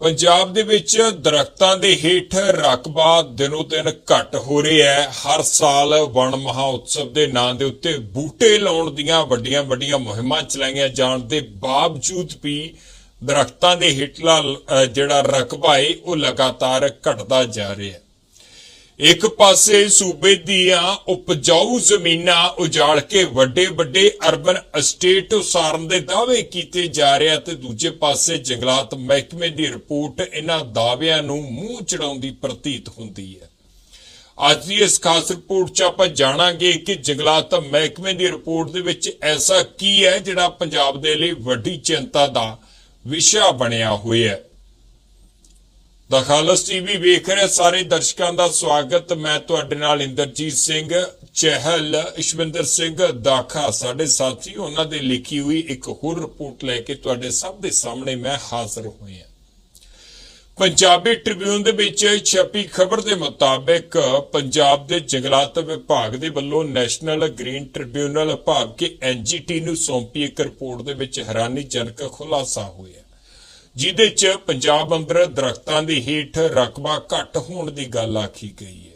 ਪੰਜਾਬ ਦੇ ਵਿੱਚ ਦਰਖਤਾਂ ਦੇ ਹੇਠ ਰਕਬਾ ਦਿਨੋ ਦਿਨ ਘਟ ਹੋ ਰਿਹਾ ਹੈ। ਹਰ ਸਾਲ ਵਣ ਮਹਾਉਤਸਵ ਦੇ ਨਾਂ ਦੇ ਉੱਤੇ ਬੂਟੇ ਲਾਉਣ ਦੀਆਂ ਵੱਡੀਆਂ ਵੱਡੀਆਂ ਮੁਹਿੰਮਾਂ ਚਲਾਈਆਂ ਜਾਣ ਦੇ ਬਾਵਜੂਦ ਵੀ ਦਰਖਤਾਂ ਦੇ ਹੇਠਲਾ ਜਿਹੜਾ ਰਕਬਾ ਹੈ, ਉਹ ਲਗਾਤਾਰ ਘਟਦਾ ਜਾ ਰਿਹਾ ਹੈ। ਇੱਕ ਪਾਸੇ ਸੂਬੇ ਦੀਆਂ ਉਪਜਾਊ ਜ਼ਮੀਨਾਂ ਉਜਾੜ ਕੇ ਵੱਡੇ ਵੱਡੇ ਅਰਬਨ ਅਸਟੇਟ ਉਸਾਰਨ ਦੇ ਦਾਅਵੇ ਕੀਤੇ ਜਾ ਰਹੇ ਆ ਤੇ ਦੂਜੇ ਪਾਸੇ ਜੰਗਲਾਤ ਮਹਿਕਮੇ ਦੀ ਰਿਪੋਰਟ ਇਹਨਾਂ ਦਾਅਵਿਆਂ ਨੂੰ ਮੂੰਹ ਚੜਾਉਂਦੀ ਪ੍ਰਤੀਤ ਹੁੰਦੀ ਹੈ। ਅੱਜ ਦੀ ਇਸ ਖਾਸ ਰਿਪੋਰਟ 'ਚ ਆਪਾਂ ਜਾਣਾਂਗੇ ਕਿ ਜੰਗਲਾਤ ਮਹਿਕਮੇ ਦੀ ਰਿਪੋਰਟ ਦੇ ਵਿੱਚ ਐਸਾ ਕੀ ਹੈ ਜਿਹੜਾ ਪੰਜਾਬ ਦੇ ਲਈ ਵੱਡੀ ਚਿੰਤਾ ਦਾ ਵਿਸ਼ਾ ਬਣਿਆ ਹੋਇਆ ਹੈ। ਦਾ ਖਾਲਸ ਟੀਵੀ ਵੇਖ ਰਹੇ ਸਾਰੇ ਦਰਸ਼ਕਾਂ ਦਾ ਸਵਾਗਤ। ਮੈਂ ਤੁਹਾਡੇ ਨਾਲ ਇੰਦਰਜੀਤ ਸਿੰਘ, ਚਹਿਲ, ਇਸ਼ਵਿੰਦਰ ਸਿੰਘ ਦਾਖਾ। ਸਾਡੇ ਸਾਥੀ, ਉਹਨਾਂ ਦੇ ਲਿਖੀ ਹੋਈ ਇੱਕ ਹੋਰ ਰਿਪੋਰਟ ਲੈ ਕੇ ਤੁਹਾਡੇ ਸਭ ਦੇ ਸਾਹਮਣੇ ਮੈਂ ਹਾਜ਼ਰ ਹੋਇਆ ਪੰਜਾਬੀ ਟ੍ਰਿਬਿਊਨ ਦੇ ਵਿੱਚ ਛਪੀ ਖਬਰ ਦੇ ਮੁਤਾਬਕ ਪੰਜਾਬ ਦੇ ਜੰਗਲਾਤ ਵਿਭਾਗ ਦੇ ਵੱਲੋਂ ਨੈਸ਼ਨਲ ਗ੍ਰੀਨ ਟ੍ਰਿਬਿਊਨਲ ਵਿਭਾਗ ਕੇ ਐਨਜੀਟੀ ਨੂੰ ਸੌਂਪੀ ਇੱਕ ਰਿਪੋਰਟ ਦੇ ਵਿੱਚ ਹੈਰਾਨੀਜਨਕ ਖੁਲਾਸਾ ਹੋਇਆ। ਜਿਹਦੇ 'ਚ ਪੰਜਾਬ ਅੰਦਰ ਦਰਖਤਾਂ ਦੇ ਹੇਠ ਰਕਬਾ ਘੱਟ ਹੋਣ ਦੀ ਗੱਲ ਆਖੀ ਗਈ ਹੈ।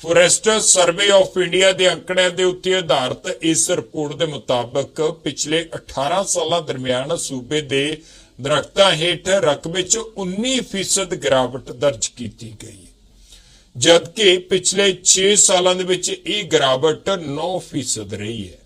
ਫੋਰੈਸਟ ਸਰਵੇ ਆਫ ਇੰਡੀਆ ਦੇ ਅੰਕੜਿਆਂ ਦੇ ਉੱਤੇ ਆਧਾਰਿਤ ਇਸ ਰਿਪੋਰਟ ਦੇ ਮੁਤਾਬਕ ਪਿਛਲੇ 18 ਸਾਲਾਂ ਦਰਮਿਆਨ ਸੂਬੇ ਦੇ ਦਰਖਤਾਂ ਹੇਠ ਰਕਬੇ 'ਚ 19% ਗਿਰਾਵਟ ਦਰਜ ਕੀਤੀ ਗਈ ਜਦਕਿ ਪਿਛਲੇ 6 ਸਾਲਾਂ ਦੇ ਵਿੱਚ ਇਹ ਗਿਰਾਵਟ 9% ਰਹੀ ਹੈ।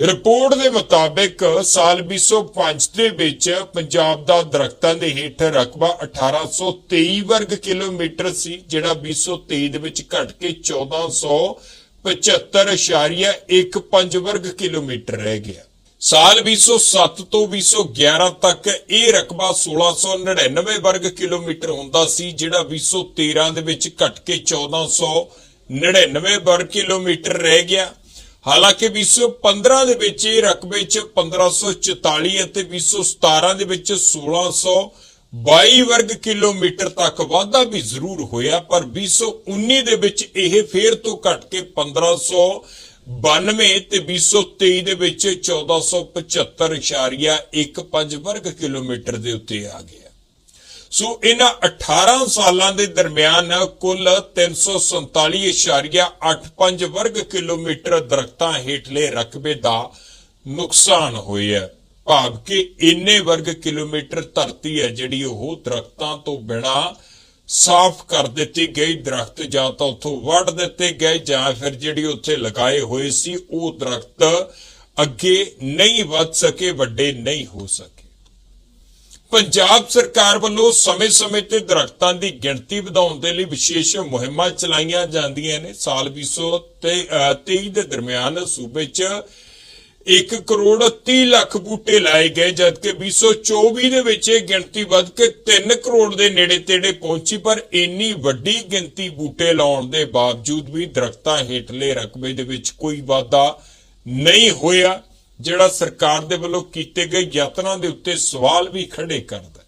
ਰਿਪੋਰਟ ਦੇ ਮੁਤਾਬਕ ਸਾਲ 2005 ਦੇ ਵਿੱਚ ਪੰਜਾਬ ਦਾ ਦਰਖਤਾਂ ਦੇ ਹੇਠ ਰਕਬਾ 1823 ਵਰਗ ਕਿਲੋਮੀਟਰ ਸੀ, ਜਿਹੜਾ 2023 ਦੇ ਵਿੱਚ ਘਟ ਕੇ 1475.15 ਵਰਗ ਕਿਲੋਮੀਟਰ ਰਹਿ ਗਿਆ। ਸਾਲ 2007 ਤੋਂ 2011 ਤੱਕ ਇਹ ਰਕਬਾ 1699 ਵਰਗ ਕਿਲੋਮੀਟਰ ਹੁੰਦਾ ਸੀ, ਜਿਹੜਾ 2013 ਦੇ ਵਿੱਚ ਘਟ ਕੇ 1499 ਵਰਗ ਕਿਲੋਮੀਟਰ ਰਹਿ ਗਿਆ। ਹਾਲਾਂਕਿ 2015 ਦੇ ਵਿੱਚ ਇਹ ਰਕਬੇ 'ਚ 1544 ਅਤੇ 2017 ਦੇ ਵਿੱਚ 1622 ਵਰਗ ਕਿਲੋਮੀਟਰ ਤੱਕ ਵਾਧਾ ਵੀ ਜ਼ਰੂਰ ਹੋਇਆ, ਪਰ 2019 ਦੇ ਵਿੱਚ ਇਹ ਫੇਰ ਤੋਂ ਘਟ ਕੇ 1592 ਤੇ 2023 ਦੇ ਵਿੱਚ 1475.15 ਵਰਗ ਕਿਲੋਮੀਟਰ ਦੇ ਉੱਤੇ ਆ ਗਿਆ। ਸੋ ਇਹਨਾਂ 18 ਸਾਲਾਂ ਦੇ ਦਰਮਿਆਨ ਕੁੱਲ 347.85 ਵਰਗ ਕਿਲੋਮੀਟਰ ਦਰਖਤਾਂ ਹੇਠਲੇ ਰਕਬੇ ਦਾ ਨੁਕਸਾਨ ਹੋਇਆ ਭਾਵ ਕਿ ਇੰਨੇ ਵਰਗ ਕਿਲੋਮੀਟਰ ਧਰਤੀ ਹੈ ਜਿਹੜੀ ਉਹ ਦਰਖਤਾਂ ਤੋਂ ਬਿਨਾ ਸਾਫ਼ ਕਰ ਦਿੱਤੀ ਗਈ ਦਰਖਤ ਜਾਂ ਤਾਂ ਉੱਥੋਂ ਵੱਢ ਦਿੱਤੇ ਗਏ ਜਾਂ ਫਿਰ ਜਿਹੜੀ ਉੱਥੇ ਲਗਾਏ ਹੋਏ ਸੀ ਉਹ ਦਰਖਤ ਅੱਗੇ ਨਹੀਂ ਵੱਧ ਸਕੇ, ਵੱਡੇ ਨਹੀਂ ਹੋ ਸਕੇ। ਪੰਜਾਬ ਸਰਕਾਰ ਵੱਲੋਂ ਸਮੇਂ-ਸਮੇਂ ਤੇ ਦਰਖਤਾਂ ਦੀ ਗਿਣਤੀ ਵਧਾਉਣ ਦੇ ਲਈ ਵਿਸ਼ੇਸ਼ ਮੁਹਿੰਮਾਂ ਚਲਾਈਆਂ ਜਾਂਦੀਆਂ ਨੇ। ਸਾਲ 2023 ਦੇ ਦਰਮਿਆਨ ਸੂਬੇ 'ਚ 1 ਕਰੋੜ 30 ਲੱਖ ਬੂਟੇ ਲਾਏ ਗਏ, ਜਦਕਿ 2024 ਦੇ ਵਿੱਚ ਇਹ ਗਿਣਤੀ ਵੱਧ ਕੇ 3 ਕਰੋੜ ਦੇ ਨੇੜੇ-ਤੇੜੇ ਪਹੁੰਚੀ, ਪਰ ਇੰਨੀ ਵੱਡੀ ਗਿਣਤੀ ਬੂਟੇ ਲਾਉਣ ਦੇ ਬਾਵਜੂਦ ਵੀ ਦਰਖਤਾਂ ਹੇਠਲੇ ਰਕਬੇ ਦੇ ਵਿੱਚ ਕੋਈ ਵਾਧਾ ਨਹੀਂ ਹੋਇਆ। ਜਿਹੜਾ ਸਰਕਾਰ ਦੇ ਵੱਲੋਂ ਕੀਤੇ ਗਏ ਯਤਨਾਂ ਦੇ ਉੱਤੇ ਸਵਾਲ ਵੀ ਖੜੇ ਕਰਦਾ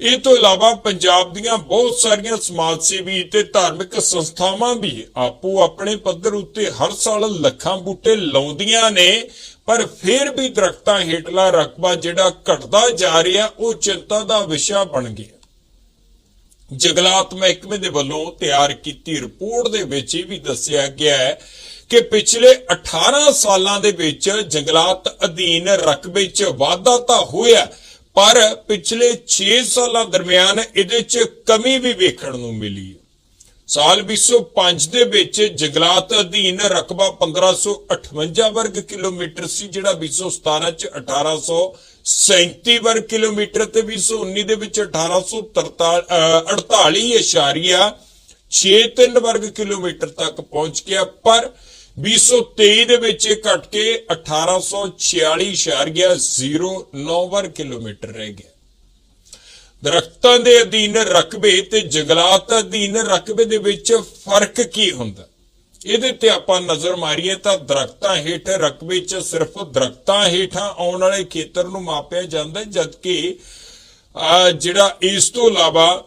ਇਹ ਤੋਂ ਇਲਾਵਾ ਪੰਜਾਬ ਦੀਆਂ ਬਹੁਤ ਸਾਰੀਆਂ ਸਮਾਜ ਸੇਵੀ ਤੇ ਧਾਰਮਿਕ ਸੰਸਥਾਵਾਂ ਵੀ ਆਪੋ ਆਪਣੇ ਪੱਧਰ ਉੱਤੇ ਹਰ ਸਾਲ ਲੱਖਾਂ ਬੂਟੇ ਲਾਉਂਦੀਆਂ ਨੇ, ਪਰ ਫਿਰ ਵੀ ਦਰਖਤਾਂ ਹੇਠਲਾ ਰਕਬਾ ਜਿਹੜਾ ਘਟਦਾ ਜਾ ਰਿਹਾ, ਉਹ ਚਿੰਤਾ ਦਾ ਵਿਸ਼ਾ ਬਣ ਗਿਆ। ਜੰਗਲਾਤ ਮਹਿਕਮੇ ਦੇ ਵੱਲੋਂ ਤਿਆਰ ਕੀਤੀ ਰਿਪੋਰਟ ਦੇ ਵਿੱਚ ਇਹ ਵੀ ਦੱਸਿਆ ਗਿਆ ਹੈ ਕਿ ਪਿਛਲੇ 18 ਸਾਲਾਂ ਦੇ ਵਿੱਚ ਜੰਗਲਾਤ ਅਧੀਨ ਰਕਬੇ 'ਚ ਵਾਧਾ ਤਾਂ ਹੋਇਆ, ਪਰ ਪਿਛਲੇ 6 ਸਾਲਾਂ ਦਰਮਿਆਨ ਇਹਦੇ 'ਚ ਕਮੀ ਵੀ ਵੇਖਣ ਨੂੰ ਮਿਲੀ ਹੈ। ਸਾਲ 2005 ਦੇ ਵਿੱਚ ਜੰਗਲਾਤ ਅਧੀਨ ਰਕਬਾ 1558 ਵਰਗ ਕਿਲੋਮੀਟਰ ਸੀ, ਜਿਹੜਾ 2017 ਚ 1837 ਵਰਗ ਕਿਲੋਮੀਟਰ ਤੇ 2019 ਦੇ ਵਿੱਚ 1848.63 ਵਰਗ ਕਿਲੋਮੀਟਰ ਤੱਕ ਪਹੁੰਚ ਗਿਆ। ਪਰ 2023 ਦੇ ਵਿੱਚ ਇਹ ਘਟ ਕੇ 1846.09 ਵਰਗ ਕਿਲੋਮੀਟਰ ਰਹਿ ਗਿਆ। ਦਰਖਤਾਂ ਦੇ ਅਧੀਨ ਰਕਬੇ ਤੇ ਜੰਗਲਾਤ ਅਧੀਨ ਰਕਬੇ ਦੇ ਵਿੱਚ ਫ਼ਰਕ ਕੀ ਹੁੰਦਾ? ਇਹਦੇ ਤੇ ਆਪਾਂ ਨਜ਼ਰ ਮਾਰੀਏ ਤਾਂ ਦਰਖਤਾਂ ਹੇਠ ਰਕਬੇ 'ਚ ਸਿਰਫ ਦਰਖਤਾਂ ਹੇਠਾਂ ਆਉਣ ਵਾਲੇ ਖੇਤਰ ਨੂੰ ਮਾਪਿਆ ਜਾਂਦਾ ਜਦਕਿ ਅਹ, ਜਿਹੜਾ ਇਸ ਤੋਂ ਇਲਾਵਾ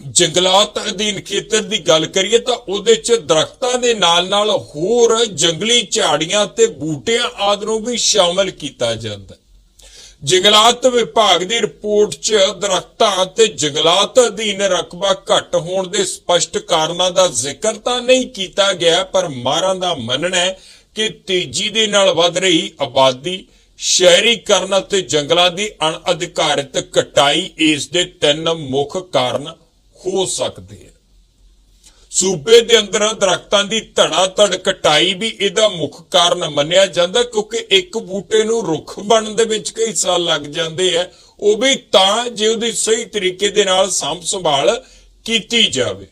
ਜੰਗਲਾਤ ਅਧੀਨ ਖੇਤਰ ਦੀ ਗੱਲ ਕਰੀਏ ਤਾਂ ਉਹਦੇ 'ਚ ਦਰਖਤਾਂ ਦੇ ਨਾਲ-ਨਾਲ ਹੋਰ ਜੰਗਲੀ ਝਾੜੀਆਂ ਤੇ ਬੂਟਿਆਂ ਆਦਿ ਨੂੰ ਵੀ ਸ਼ਾਮਲ ਕੀਤਾ ਜਾਂਦਾ ਹੈ। ਜੰਗਲਾਤ ਵਿਭਾਗ ਦੀ ਰਿਪੋਰਟ 'ਚ ਦਰਖਤਾਂ ਤੇ ਜੰਗਲਾਤ ਅਧੀਨ ਰਕਬਾ ਘੱਟ ਹੋਣ ਦੇ ਸਪਸ਼ਟ ਕਾਰਨਾਂ ਦਾ ਜ਼ਿਕਰ ਤਾਂ ਨਹੀਂ ਕੀਤਾ ਗਿਆ, ਪਰ ਮਾਰਾਂ ਦਾ ਮੰਨਣਾ ਹੈ ਕਿ ਤੇਜ਼ੀ ਦੇ ਨਾਲ ਵੱਧ ਰਹੀ ਆਬਾਦੀ, ਸ਼ਹਿਰੀਕਰਨ ਅਤੇ ਜੰਗਲਾਂ ਦੀ ਅਣਅਧਿਕਾਰਿਤ ਕਟਾਈ ਇਸ ਦੇ ਤਿੰਨ ਮੁੱਖ ਕਾਰਨ ਹੋ ਸਕਦੇ ਹੈ ਸੂਬੇ ਦੇ ਅੰਦਰ ਦਰਖਤਾਂ ਦੀ ਧੜਾ ਧੜ ਕਟਾਈ ਵੀ ਇਹਦਾ ਮੁੱਖ ਕਾਰਨ ਮੰਨਿਆ ਜਾਂਦਾ ਕਿਉਂਕਿ ਇੱਕ ਬੂਟੇ ਨੂੰ ਰੁੱਖ ਬਣਨ ਦੇ ਵਿੱਚ ਕਈ ਸਾਲ ਲੱਗ ਜਾਂਦੇ ਆ। ਉਹ ਵੀ ਤਾਂ ਜੇ ਉਹਦੀ ਸਹੀ ਤਰੀਕੇ ਦੇ ਨਾਲ ਸਾਂਭ ਸੰਭਾਲ ਕੀਤੀ ਜਾਵੇ।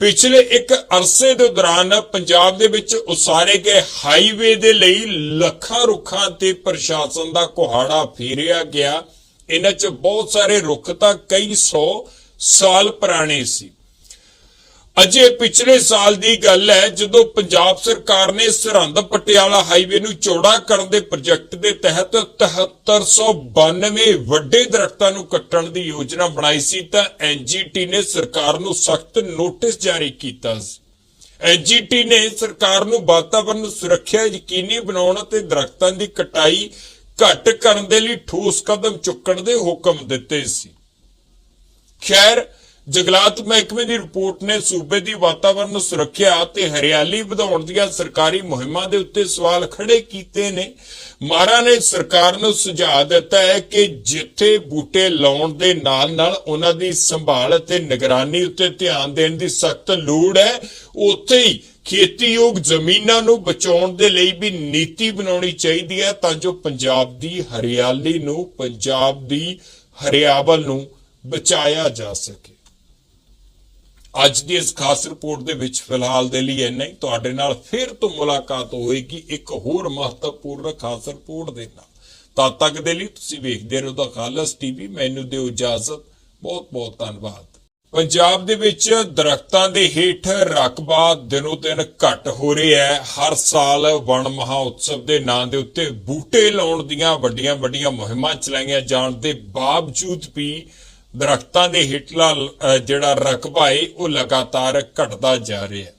ਪਿਛਲੇ ਇੱਕ ਅਰਸੇ ਦੇ ਦੌਰਾਨ ਪੰਜਾਬ ਦੇ ਵਿੱਚ ਉਸਾਰੇ ਗਏ ਹਾਈਵੇ ਦੇ ਲਈ ਲੱਖਾਂ ਰੁੱਖਾਂ ਤੇ ਪ੍ਰਸ਼ਾਸਨ ਦਾ ਕੁਹਾੜਾ ਫੇਰਿਆ ਗਿਆ। ਇਹਨਾਂ 'ਚ ਬਹੁਤ ਸਾਰੇ ਰੁੱਖ ਤਾਂ ਕਈ ਸੌ ਸਾਲ ਪੁਰਾਣੇ ਸੀ। ਅਜੇ ਪਿਛਲੇ ਸਾਲ ਦੀ ਗੱਲ ਹੈ, ਜਦੋਂ ਪੰਜਾਬ ਸਰਕਾਰ ਨੇ ਸਰਹੰਦ ਪਟਿਆਲਾ ਹਾਈਵੇ ਨੂੰ ਚੌੜਾ ਕਰਨ ਦੇ ਪ੍ਰੋਜੈਕਟ ਦੇ ਤਹਿਤ 7392 ਵੱਡੇ ਦਰਖਤਾਂ ਨੂੰ ਕੱਟਣ ਦੀ ਯੋਜਨਾ ਬਣਾਈ ਸੀ, ਤਾਂ ਐਨਜੀਟੀ ਨੇ ਸਰਕਾਰ ਨੂੰ ਸਖਤ ਨੋਟਿਸ ਜਾਰੀ ਕੀਤਾ ਸੀ। ਐਨਜੀਟੀ ਨੇ ਸਰਕਾਰ ਨੂੰ ਵਾਤਾਵਰਣ ਸੁਰੱਖਿਆ, ਯਕੀਨੀ ਬਣਾਉਣ ਅਤੇ ਦਰਖਤਾਂ ਦੀ ਕਟਾਈ ਘੱਟ ਕਰਨ ਦੇ ਲਈ ਠੋਸ ਕਦਮ ਚੁੱਕਣ ਦੇ ਹੁਕਮ ਦਿੱਤੇ ਸੀ। ਖੈਰ, ਜੰਗਲਾਤ ਮਹਿਕਮੇ ਦੀ ਰਿਪੋਰਟ ਨੇ ਸੂਬੇ ਦੀ ਵਾਤਾਵਰਣ ਸੁਰੱਖਿਆ ਤੇ ਹਰਿਆਲੀ ਵਧਾਉਣ ਦੀਆਂ ਸਰਕਾਰੀ ਮੁਹਿੰਮਾਂ ਦੇ ਉੱਤੇ ਸਵਾਲ ਖੜੇ ਕੀਤੇ ਨੇ। ਮਾਰਾ ਨੇ ਸਰਕਾਰ ਨੂੰ ਸੁਝਾਅ ਦਿੱਤਾ ਹੈ ਕਿ ਜਿੱਥੇ ਬੂਟੇ ਲਾਉਣ ਦੇ ਨਾਲ-ਨਾਲ ਉਹਨਾਂ ਦੀ ਸੰਭਾਲ ਅਤੇ ਨਿਗਰਾਨੀ ਉੱਤੇ ਧਿਆਨ ਦੇਣ ਦੀ ਸਖਤ ਲੋੜ ਹੈ। ਉੱਥੇ ਹੀ ਖੇਤੀਯੋਗ ਜ਼ਮੀਨਾਂ ਨੂੰ ਬਚਾਉਣ ਦੇ ਲਈ ਵੀ ਨੀਤੀ ਬਣਾਉਣੀ ਚਾਹੀਦੀ ਹੈ ਤਾਂ ਜੋ ਪੰਜਾਬ ਦੀ ਹਰਿਆਲੀ ਨੂੰ, ਪੰਜਾਬ ਦੀ ਹਰਿਆਵਲ ਨੂੰ ਬਚਾਇਆ ਜਾ ਸਕੇ। ਅੱਜ ਦੀ ਇਸ ਖਾਸ ਰਿਪੋਰਟ ਦੇ ਵਿੱਚ ਫਿਲਹਾਲ ਦੇ ਲਈ ਇੰਨਾ ਹੀ। ਤੁਹਾਡੇ ਨਾਲ ਫਿਰ ਤੋਂ ਮੁਲਾਕਾਤ ਹੋਏਗੀ ਇੱਕ ਹੋਰ ਮਹੱਤਵਪੂਰਨ ਖਾਸ ਰਿਪੋਰਟ ਦੇ ਨਾਲ। ਤਦ ਤੱਕ ਦੇ ਲਈ ਤੁਸੀਂ ਵੇਖਦੇ ਰਹੋ ਦਾ ਖਾਲਸ ਟੀਵੀ। ਮੈਨੂੰ ਦਿਓ ਇਜਾਜ਼ਤ। ਬਹੁਤ ਬਹੁਤ ਧੰਨਵਾਦ। ਪੰਜਾਬ ਦੇ ਵਿੱਚ ਦਰਖਤਾਂ ਦੇ ਹੇਠ ਰਕਬਾ ਦਿਨੋ ਦਿਨ ਘਟ ਹੋ ਰਿਹਾ ਹੈ। ਹਰ ਸਾਲ ਵਣ ਮਹਾਉਤਸਵ ਦੇ ਨਾਂ ਦੇ ਉੱਤੇ ਬੂਟੇ ਲਾਉਣ ਦੀਆਂ ਵੱਡੀਆਂ ਵੱਡੀਆਂ ਮੁਹਿੰਮਾਂ ਚਲਾਈਆਂ ਜਾਣ ਦੇ ਬਾਵਜੂਦ ਵੀ ਦਰਖਤਾਂ ਦੇ ਹੇਠਲਾ ਜਿਹੜਾ ਰਕਬਾ ਹੈ ਉਹ ਲਗਾਤਾਰ ਘਟਦਾ ਜਾ ਰਿਹਾ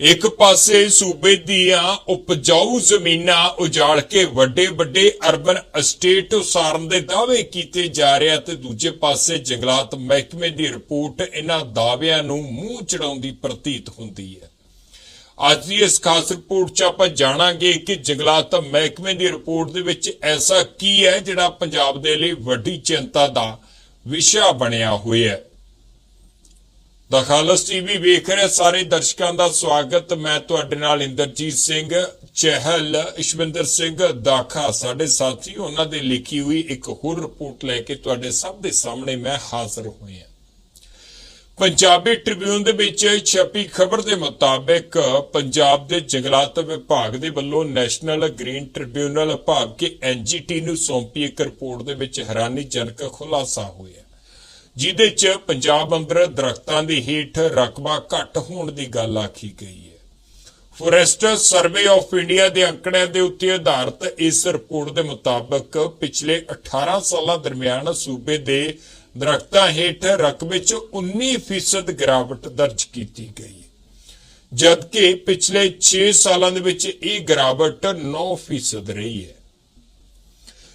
ਇੱਕ ਪਾਸੇ ਸੂਬੇ ਦੀਆਂ ਉਪਜਾਊ ਜ਼ਮੀਨਾਂ ਉਜਾੜ ਕੇ ਵੱਡੇ ਵੱਡੇ ਅਰਬਨ ਅਸਟੇਟ ਉਸਾਰਨ ਦੇ ਦਾਅਵੇ ਕੀਤੇ ਜਾ ਰਹੇ ਆ ਤੇ ਦੂਜੇ ਪਾਸੇ ਜੰਗਲਾਤ ਮਹਿਕਮੇ ਦੀ ਰਿਪੋਰਟ ਇਹਨਾਂ ਦਾਅਵਿਆਂ ਨੂੰ ਮੂੰਹ ਚੜਾਉਂਦੀ ਪ੍ਰਤੀਤ ਹੁੰਦੀ ਹੈ। ਅੱਜ ਦੀ ਇਸ ਖਾਸ ਰਿਪੋਰਟ 'ਚ ਆਪਾਂ ਜਾਣਾਂਗੇ ਕਿ ਜੰਗਲਾਤ ਮਹਿਕਮੇ ਦੀ ਰਿਪੋਰਟ ਦੇ ਵਿੱਚ ਐਸਾ ਕੀ ਹੈ ਜਿਹੜਾ ਪੰਜਾਬ ਦੇ ਲਈ ਵੱਡੀ ਚਿੰਤਾ ਦਾ ਵਿਸ਼ਾ ਬਣਿਆ ਹੋਇਆ ਹੈ। ਦਾ ਖਾਲਸ ਟੀਵੀ ਵੇਖ ਰਹੇ ਸਾਰੇ ਦਰਸ਼ਕਾਂ ਦਾ ਸਵਾਗਤ। ਮੈਂ ਤੁਹਾਡੇ ਨਾਲ ਇੰਦਰਜੀਤ ਸਿੰਘ, ਚਹਿਲ, ਇਸ਼ਵਿੰਦਰ ਸਿੰਘ ਦਾਖਾ। ਸਾਡੇ ਸਾਥੀ, ਉਹਨਾਂ ਦੇ ਲਿਖੀ ਹੋਈ ਇੱਕ ਹੋਰ ਰਿਪੋਰਟ ਲੈ ਕੇ ਤੁਹਾਡੇ ਸਭ ਦੇ ਸਾਹਮਣੇ ਮੈਂ ਹਾਜ਼ਰ ਹੋਇਆ। ਪੰਜਾਬੀ ਟ੍ਰਿਬਿਊਨ ਦੇ ਵਿੱਚ ਛਪੀ ਖਬਰ ਦੇ ਮੁਤਾਬਕ ਪੰਜਾਬ ਦੇ ਜੰਗਲਾਤ ਵਿਭਾਗ ਦੇ ਵੱਲੋਂ ਨੈਸ਼ਨਲ ਗ੍ਰੀਨ ਟ੍ਰਿਬਿਊਨਲ ਵਿਭਾਗ ਕੇ ਐਨਜੀਟੀ ਨੂੰ ਸੌਂਪੀ ਇੱਕ ਰਿਪੋਰਟ ਦੇ ਵਿੱਚ ਹੈਰਾਨੀਜਨਕ ਖੁਲਾਸਾ ਹੋਇਆ ਜਿਹਦੇ 'ਚ ਪੰਜਾਬ ਅੰਦਰ ਦਰਖਤਾਂ ਦੀ ਹੇਠ ਰਕਬਾ ਘੱਟ ਹੋਣ ਦੀ ਗੱਲ ਆਖੀ ਗਈ ਹੈ। ਫੋਰੈਸਟ ਸਰਵੇ ਆਫ ਇੰਡੀਆ ਦੇ ਅੰਕੜਿਆਂ ਦੇ ਉੱਤੇ ਆਧਾਰਿਤ ਇਸ ਰਿਪੋਰਟ ਦੇ ਮੁਤਾਬਕ ਪਿਛਲੇ 18 ਸਾਲਾਂ ਦਰਮਿਆਨ ਸੂਬੇ ਦੇ ਦਰਖਤਾਂ ਹੇਠ ਰਕਬੇ 'ਚ 19% ਗਿਰਾਵਟ ਦਰਜ ਕੀਤੀ ਗਈ। ਜਦਕਿ ਪਿਛਲੇ 6 ਸਾਲਾਂ ਦੇ ਵਿੱਚ ਇਹ ਗਿਰਾਵਟ 9% ਰਹੀ ਹੈ।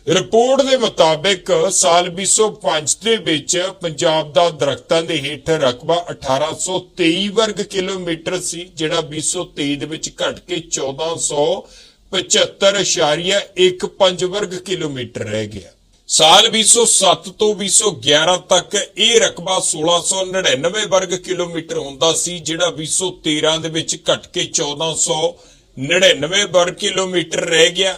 ਰਿਪੋਰਟ ਦੇ ਮੁਤਾਬਕ ਸਾਲ 2005 ਦੇ ਵਿੱਚ ਪੰਜਾਬ ਦਾ ਦਰਖਤਾਂ ਦੇ ਹੇਠ ਰਕਬਾ 1823 ਵਰਗ ਕਿਲੋਮੀਟਰ ਸੀ, ਜਿਹੜਾ 2023 ਦੇ ਵਿੱਚ ਘਟ ਕੇ 1475.15 ਵਰਗ ਕਿਲੋਮੀਟਰ ਰਹਿ ਗਿਆ। ਸਾਲ 2007 ਤੋਂ 2011 ਤੱਕ ਇਹ ਰਕਬਾ 1699 ਵਰਗ ਕਿਲੋਮੀਟਰ ਹੁੰਦਾ ਸੀ, ਜਿਹੜਾ 2013 ਦੇ ਵਿੱਚ ਘਟ ਕੇ 1499 ਵਰਗ ਕਿਲੋਮੀਟਰ ਰਹਿ ਗਿਆ।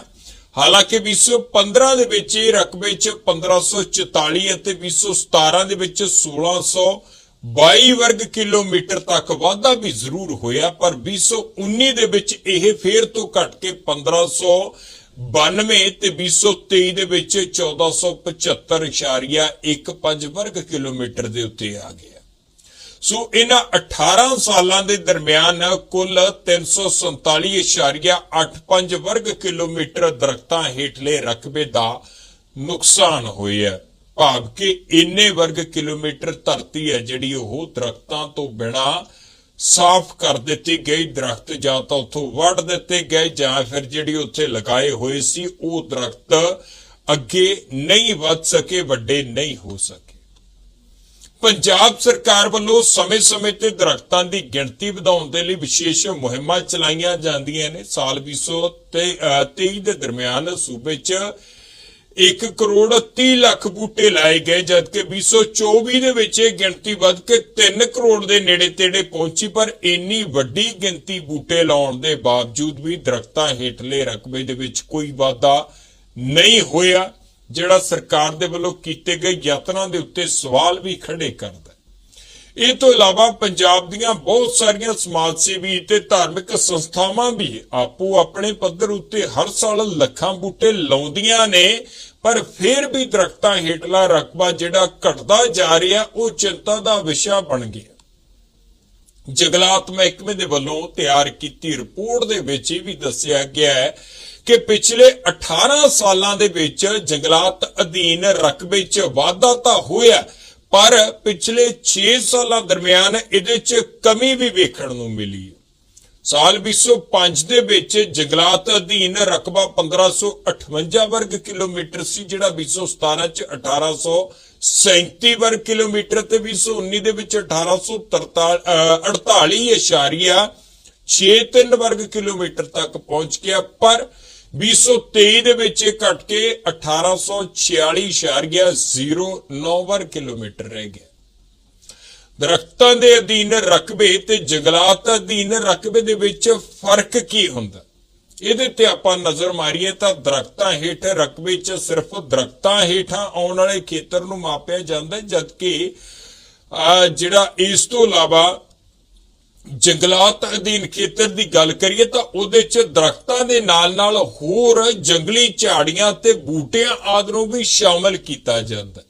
ਹਾਲਾਂਕਿ 2015 ਦੇ ਵਿੱਚ ਇਹ ਰਕਬੇ 'ਚ 1544 ਅਤੇ 2017 ਦੇ ਵਿੱਚ 1622 ਵਰਗ ਕਿਲੋਮੀਟਰ ਤੱਕ ਵਾਧਾ ਵੀ ਜ਼ਰੂਰ ਹੋਇਆ, ਪਰ 2019 ਦੇ ਵਿੱਚ ਇਹ ਫੇਰ ਤੋਂ ਘਟ ਕੇ 1592 ਤੇ 2023 ਦੇ ਵਿੱਚ 1475.15 ਵਰਗ ਕਿਲੋਮੀਟਰ ਦੇ ਉੱਤੇ ਆ ਗਿਆ। ਸੋ ਇਹਨਾਂ 18 ਸਾਲਾਂ ਦੇ ਦਰਮਿਆਨ ਕੁੱਲ 347.85 ਵਰਗ ਕਿਲੋਮੀਟਰ ਦਰਖਤਾਂ ਹੇਠਲੇ ਰਕਬੇ ਦਾ ਨੁਕਸਾਨ ਹੋਇਆ ਭਾਵ ਕਿ ਇੰਨੇ ਵਰਗ ਕਿਲੋਮੀਟਰ ਧਰਤੀ ਹੈ ਜਿਹੜੀ ਉਹ ਦਰਖਤਾਂ ਤੋਂ ਬਿਨਾ ਸਾਫ਼ ਕਰ ਦਿੱਤੀ ਗਈ ਦਰਖਤ ਜਾਂ ਤਾਂ ਉੱਥੋਂ ਵੱਢ ਦਿੱਤੇ ਗਏ ਜਾਂ ਫਿਰ ਜਿਹੜੀ ਉੱਥੇ ਲਗਾਏ ਹੋਏ ਸੀ, ਉਹ ਦਰਖਤ ਅੱਗੇ ਨਹੀਂ ਵੱਧ ਸਕੇ, ਵੱਡੇ ਨਹੀਂ ਹੋ ਸਕੇ। ਪੰਜਾਬ ਸਰਕਾਰ ਵੱਲੋਂ ਸਮੇਂ-ਸਮੇਂ ਤੇ ਦਰਖਤਾਂ ਦੀ ਗਿਣਤੀ ਵਧਾਉਣ ਦੇ ਲਈ ਵਿਸ਼ੇਸ਼ ਮੁਹਿੰਮਾਂ ਚਲਾਈਆਂ ਜਾਂਦੀਆਂ ਨੇ। ਸਾਲ 2023 ਦੇ ਦਰਮਿਆਨ ਸੂਬੇ 'ਚ 1 ਕਰੋੜ 30 ਲੱਖ ਬੂਟੇ ਲਾਏ ਗਏ, ਜਦਕਿ 2024 ਦੇ ਵਿੱਚ ਇਹ ਗਿਣਤੀ ਵੱਧ ਕੇ 3 ਕਰੋੜ ਦੇ ਨੇੜੇ ਤੇੜੇ ਪਹੁੰਚੀ, ਪਰ ਇੰਨੀ ਵੱਡੀ ਗਿਣਤੀ ਬੂਟੇ ਲਾਉਣ ਦੇ ਬਾਵਜੂਦ ਵੀ ਦਰਖਤਾਂ ਹੇਠਲੇ ਰਕਬੇ ਦੇ ਵਿੱਚ ਕੋਈ ਵਾਧਾ ਨਹੀਂ ਹੋਇਆ, ਜਿਹੜਾ ਸਰਕਾਰ ਦੇ ਵੱਲੋਂ ਕੀਤੇ ਗਏ ਯਤਨਾਂ ਦੇ ਉੱਤੇ ਸਵਾਲ ਵੀ ਖੜੇ ਕਰਦਾ ਇਹ ਤੋਂ ਇਲਾਵਾ ਪੰਜਾਬ ਦੀਆਂ ਬਹੁਤ ਸਾਰੀਆਂ ਸਮਾਜ ਸੇਵੀ ਤੇ ਧਾਰਮਿਕ ਸੰਸਥਾਵਾਂ ਵੀ ਆਪੋ ਆਪਣੇ ਪੱਧਰ ਉੱਤੇ ਹਰ ਸਾਲ ਲੱਖਾਂ ਬੂਟੇ ਲਾਉਂਦੀਆਂ ਨੇ। ਪਰ ਫਿਰ ਵੀ ਦਰਖਤਾਂ ਹੇਠਲਾ ਰਕਬਾ ਜਿਹੜਾ ਘਟਦਾ ਜਾ ਰਿਹਾ, ਉਹ ਚਿੰਤਾ ਦਾ ਵਿਸ਼ਾ ਬਣ ਗਿਆ। ਜੰਗਲਾਤ ਮਹਿਕਮੇ ਦੇ ਵੱਲੋਂ ਤਿਆਰ ਕੀਤੀ ਰਿਪੋਰਟ ਦੇ ਵਿੱਚ ਇਹ ਵੀ ਦੱਸਿਆ ਗਿਆ ਹੈ ਕਿ ਪਿਛਲੇ 18 ਸਾਲਾਂ ਦੇ ਵਿੱਚ ਜੰਗਲਾਤ ਅਧੀਨ ਰਕਬੇ 'ਚ ਵਾਧਾ ਤਾਂ ਹੋਇਆ, ਪਰ ਪਿਛਲੇ 6 ਸਾਲਾਂ ਦਰਮਿਆਨ ਇਹਦੇ 'ਚ ਕਮੀ ਵੀ ਵੇਖਣ ਨੂੰ ਮਿਲੀ ਹੈ। ਸਾਲ 2005 ਦੇ ਵਿੱਚ ਜੰਗਲਾਤ ਅਧੀਨ ਰਕਬਾ 1558 ਵਰਗ ਕਿਲੋਮੀਟਰ ਸੀ, ਜਿਹੜਾ 2017 ਚ 1837 ਵਰਗ ਕਿਲੋਮੀਟਰ ਤੇ 2019 ਦੇ ਵਿੱਚ 1848.63 ਵਰਗ ਕਿਲੋਮੀਟਰ ਤੱਕ ਪਹੁੰਚ ਗਿਆ, ਪਰ 2023 ਦੇ ਵਿੱਚ ਇਹ ਘਟ ਕੇ 1846.09 ਵਰਗ ਕਿਲੋਮੀਟਰ ਰਹਿ ਗਿਆ। ਦਰਖਤਾਂ ਦੇ ਅਧੀਨ ਰਕਬੇ ਤੇ ਜੰਗਲਾਤ ਅਧੀਨ ਰਕਬੇ ਦੇ ਵਿੱਚ ਫ਼ਰਕ ਕੀ ਹੁੰਦਾ? ਇਹਦੇ ਤੇ ਆਪਾਂ ਨਜ਼ਰ ਮਾਰੀਏ ਤਾਂ ਦਰਖਤਾਂ ਹੇਠ ਰਕਬੇ 'ਚ ਸਿਰਫ ਦਰਖਤਾਂ ਹੇਠਾਂ ਆਉਣ ਵਾਲੇ ਖੇਤਰ ਨੂੰ ਮਾਪਿਆ ਜਾਂਦਾ ਜਦਕਿ ਆ ਜਿਹੜਾ ਇਸ ਤੋਂ ਇਲਾਵਾ ਜੰਗਲਾਤ ਅਧੀਨ ਖੇਤਰ ਦੀ ਗੱਲ ਕਰੀਏ ਤਾਂ ਉਹਦੇ 'ਚ ਦਰਖਤਾਂ ਦੇ ਨਾਲ-ਨਾਲ ਹੋਰ ਜੰਗਲੀ ਝਾੜੀਆਂ ਤੇ ਬੂਟਿਆਂ ਆਦਿ ਨੂੰ ਵੀ ਸ਼ਾਮਲ ਕੀਤਾ ਜਾਂਦਾ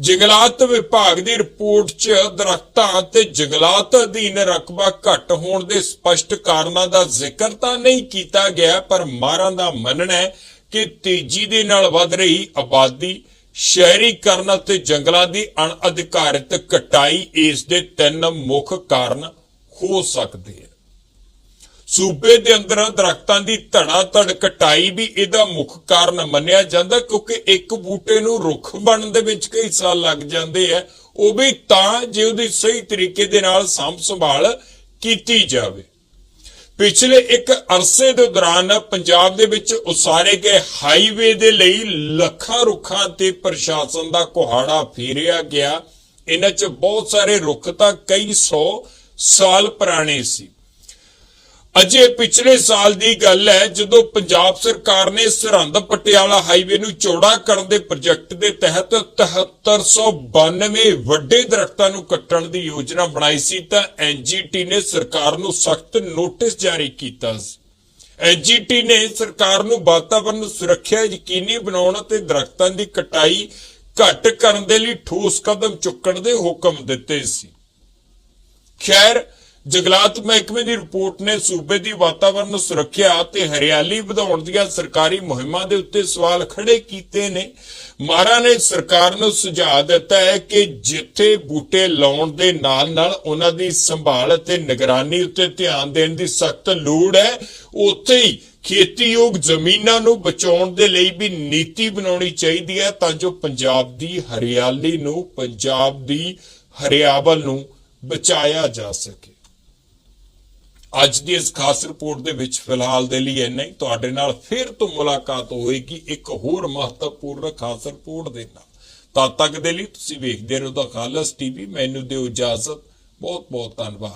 ਜੰਗਲਾਤ ਵਿਭਾਗ ਦੀ ਰਿਪੋਰਟ 'ਚ ਦਰਖਤਾਂ ਤੇ ਜੰਗਲਾਤ ਅਧੀਨ ਰਕਬਾ ਘੱਟ ਹੋਣ ਦੇ ਸਪਸ਼ਟ ਕਾਰਨਾਂ ਦਾ ਜ਼ਿਕਰ ਤਾਂ ਨਹੀਂ ਕੀਤਾ ਗਿਆ, ਪਰ ਮਾਰਾਂ ਦਾ ਮੰਨਣਾ ਹੈ ਕਿ ਤੇਜ਼ੀ ਦੇ ਨਾਲ ਵੱਧ ਰਹੀ ਆਬਾਦੀ, ਸ਼ਹਿਰੀਕਰਨ ਅਤੇ ਜੰਗਲਾਂ ਦੀ ਅਣਅਧਿਕਾਰਿਤ ਕਟਾਈ ਇਸ ਦੇ ਤਿੰਨ ਮੁੱਖ ਕਾਰਨ ਹੋ ਸਕਦੇ ਹਨ। ਸੂਬੇ ਦੇ ਅੰਦਰਾਂ ਦਰਖਤਾਂ ਦੀ ਧੜਾ ਧੜ ਕਟਾਈ ਵੀ ਇਹਦਾ ਮੁੱਖ ਕਾਰਨ ਮੰਨਿਆ ਜਾਂਦਾ, ਕਿਉਂਕਿ ਇੱਕ ਬੂਟੇ ਨੂੰ ਰੁੱਖ ਬਣਨ ਦੇ ਵਿੱਚ ਕਈ ਸਾਲ ਲੱਗ ਜਾਂਦੇ ਆ। ਉਹ ਵੀ ਤਾਂ ਜੇ ਉਹਦੀ ਸਹੀ ਤਰੀਕੇ ਦੇ ਨਾਲ ਸਾਂਭ ਸੰਭਾਲ ਕੀਤੀ ਜਾਵੇ। ਪਿਛਲੇ ਇੱਕ ਅਰਸੇ ਦੇ ਦੌਰਾਨ ਪੰਜਾਬ ਦੇ ਵਿੱਚ ਉਸਾਰੇ ਗਏ ਹਾਈਵੇ ਦੇ ਲਈ ਲੱਖਾਂ ਰੁੱਖਾਂ ਤੇ ਪ੍ਰਸ਼ਾਸਨ ਦਾ ਕੁਹਾੜਾ ਫੇਰਿਆ ਗਿਆ। ਇਹਨਾਂ 'ਚ ਬਹੁਤ ਸਾਰੇ ਰੁੱਖ ਤਾਂ ਕਈ 100 ਸਾਲ ਪੁਰਾਣੇ ਸੀ। ਅਜੇ ਪਿਛਲੇ ਸਾਲ ਦੀ ਗੱਲ ਹੈ, ਜਦੋਂ ਪੰਜਾਬ ਸਰਕਾਰ ਨੇ ਸਰਹੰਦ ਪਟਿਆਲਾ ਹਾਈਵੇ ਨੂੰ ਚੌੜਾ ਕਰਨ ਦੇ ਪ੍ਰੋਜੈਕਟ ਦੇ ਤਹਿਤ 7392 ਵੱਡੇ ਦਰਖਤਾਂ ਨੂੰ ਕੱਟਣ ਦੀ ਯੋਜਨਾ ਬਣਾਈ ਸੀ, ਤਾਂ ਐਨਜੀਟੀ ਨੇ ਸਰਕਾਰ ਨੂੰ ਸਖਤ ਨੋਟਿਸ ਜਾਰੀ ਕੀਤਾ ਸੀ। ਐਨਜੀਟੀ ਨੇ ਸਰਕਾਰ ਨੂੰ ਵਾਤਾਵਰਣ ਸੁਰੱਖਿਆ ਯਕੀਨੀ ਬਣਾਉਣ ਅਤੇ ਦਰਖਤਾਂ ਦੀ ਕਟਾਈ ਘੱਟ ਕਰਨ ਦੇ ਲਈ ਠੋਸ ਕਦਮ ਚੁੱਕਣ ਦੇ ਹੁਕਮ ਦਿੱਤੇ ਸੀ। ਖੈਰ ਜੰਗਲਾਤ ਮਹਿਕਮੇ ਦੀ ਰਿਪੋਰਟ ਨੇ ਸੂਬੇ ਦੀ ਵਾਤਾਵਰਣ ਸੁਰੱਖਿਆ ਤੇ ਹਰਿਆਲੀ ਵਧਾਉਣ ਦੀਆਂ ਸਰਕਾਰੀ ਮੁਹਿੰਮਾਂ ਦੇ ਉੱਤੇ ਸਵਾਲ ਖੜੇ ਕੀਤੇ ਨੇ। ਮਾਰਾ ਨੇ ਸਰਕਾਰ ਨੂੰ ਸੁਝਾਅ ਦਿੱਤਾ ਹੈ ਕਿ ਜਿੱਥੇ ਬੂਟੇ ਲਾਉਣ ਦੇ ਨਾਲ-ਨਾਲ ਉਹਨਾਂ ਦੀ ਸੰਭਾਲ ਅਤੇ ਨਿਗਰਾਨੀ ਉੱਤੇ ਧਿਆਨ ਦੇਣ ਦੀ ਸਖਤ ਲੋੜ ਹੈ। ਉੱਥੇ ਹੀ ਖੇਤੀਯੋਗ ਜ਼ਮੀਨਾਂ ਨੂੰ ਬਚਾਉਣ ਦੇ ਲਈ ਵੀ ਨੀਤੀ ਬਣਾਉਣੀ ਚਾਹੀਦੀ ਹੈ ਤਾਂ ਜੋ ਪੰਜਾਬ ਦੀ ਹਰਿਆਲੀ ਨੂੰ, ਪੰਜਾਬ ਦੀ ਹਰਿਆਵਲ ਨੂੰ ਬਚਾਇਆ ਜਾ ਸਕੇ। ਅੱਜ ਦੀ ਇਸ ਖਾਸ ਰਿਪੋਰਟ ਦੇ ਵਿੱਚ ਫਿਲਹਾਲ ਦੇ ਲਈ ਇੰਨਾ ਹੀ। ਤੁਹਾਡੇ ਨਾਲ ਫਿਰ ਤੋਂ ਮੁਲਾਕਾਤ ਹੋਏਗੀ ਇੱਕ ਹੋਰ ਮਹੱਤਵਪੂਰਨ ਖਾਸ ਰਿਪੋਰਟ ਦੇ ਨਾਲ। ਤਦ ਤੱਕ ਦੇ ਲਈ ਤੁਸੀਂ ਵੇਖਦੇ ਰਹੋ ਦਾ ਖਾਲਸ ਟੀਵੀ। ਮੈਨੂੰ ਦਿਓ ਇਜਾਜ਼ਤ। ਬਹੁਤ ਬਹੁਤ ਧੰਨਵਾਦ।